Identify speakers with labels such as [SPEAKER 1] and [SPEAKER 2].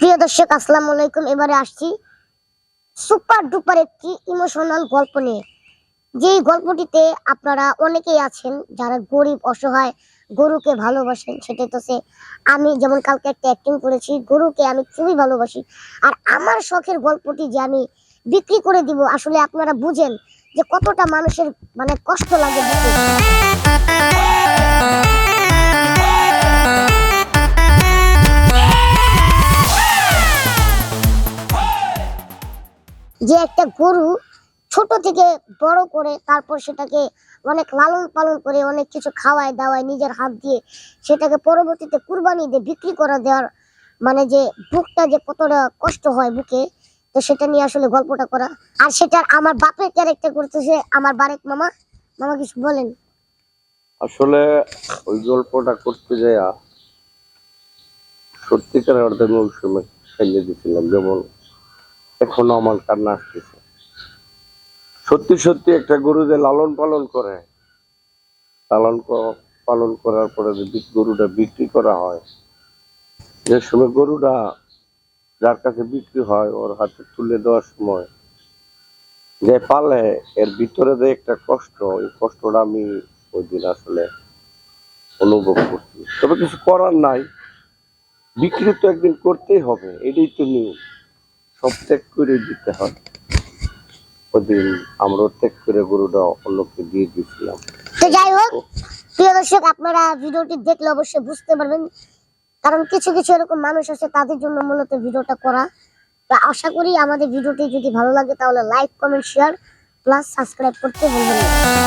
[SPEAKER 1] প্রিয় দর্শক, আসসালামু আলাইকুম। এবারে আসছি সুপার ডুপার একটি ইমোশনাল গল্প নিয়ে। যেই গল্পটিতে আপনারা অনেকেই আছেন যারা গরিব, অসহায়, গরুকে ভালোবাসেন, সেটাই তো সে। আমি যেমন কালকে একটা অ্যাক্টিং করেছি, গরুকে আমি খুবই ভালোবাসি। আর আমার শখের গল্পটি যে আমি বিক্রি করে দিব, আসলে আপনারা বুঝেন যে কতটা মানুষের মানে কষ্ট লাগে যে একটা গরু ছোট থেকে বড় করে তারপর সেটাকে অনেক লালন পালন করে অনেক কিছু খাওয়ায়, দাওয়ায়, নিজের হাত দিয়ে সেটাকে পরবর্তীতে কুরবানি দিয়ে বিক্রি করা দেওয়ার মানে যে বুকটা যে কতটা কষ্ট হয় বুকে, তো সেটা নিয়ে আসলে গল্পটা করা। আর সেটা আমার বাপের ক্যারেক্টার করতেছে আমার বারেক মামা। মামা কিছু বলেন।
[SPEAKER 2] আসলে ওই গল্পটা করতে যাইয়া সত্যিকার অর্থে মৌসুমে ফেলে দিয়েছিলাম যেমন এখনও আমার কান্না আসতেছে। সত্যি সত্যি একটা গরু যে লালন পালন করে। লালন পালন করার পরে যদি গরুটা বিক্রি করা হয়, যে সময় গরুটা যার কাছে বিক্রি হয়, ওর হাতে তুলে দেওয়ার সময় যে পালে, এর ভিতরে যে একটা কষ্ট ওই কষ্টটা আমি ওই দিন আসলে অনুভব করছি। তবে কিছু করার নাই। বিক্রি তো একদিন করতেই হবে, এটাই তো নিয়ম। সব ত্যাগ করে দিতে হয়। ওই দিন আমরা ত্যাগ করে গরুটা অন্যকে দিয়ে দিয়েছিলাম।
[SPEAKER 1] তো যাই হোক, প্রিয় দর্শক, আপনারা ভিডিওটি দেখলে অবশ্যই বুঝতে পারবেন। কারণ কিছু কিছু এরকম মানুষ আছে, তাদের জন্য মূলত ভিডিওটা করা। তো আশা করি আমাদের ভিডিওটি যদি ভালো লাগে, তাহলে like, comment, share, plus subscribe করতে ভুলবেন না।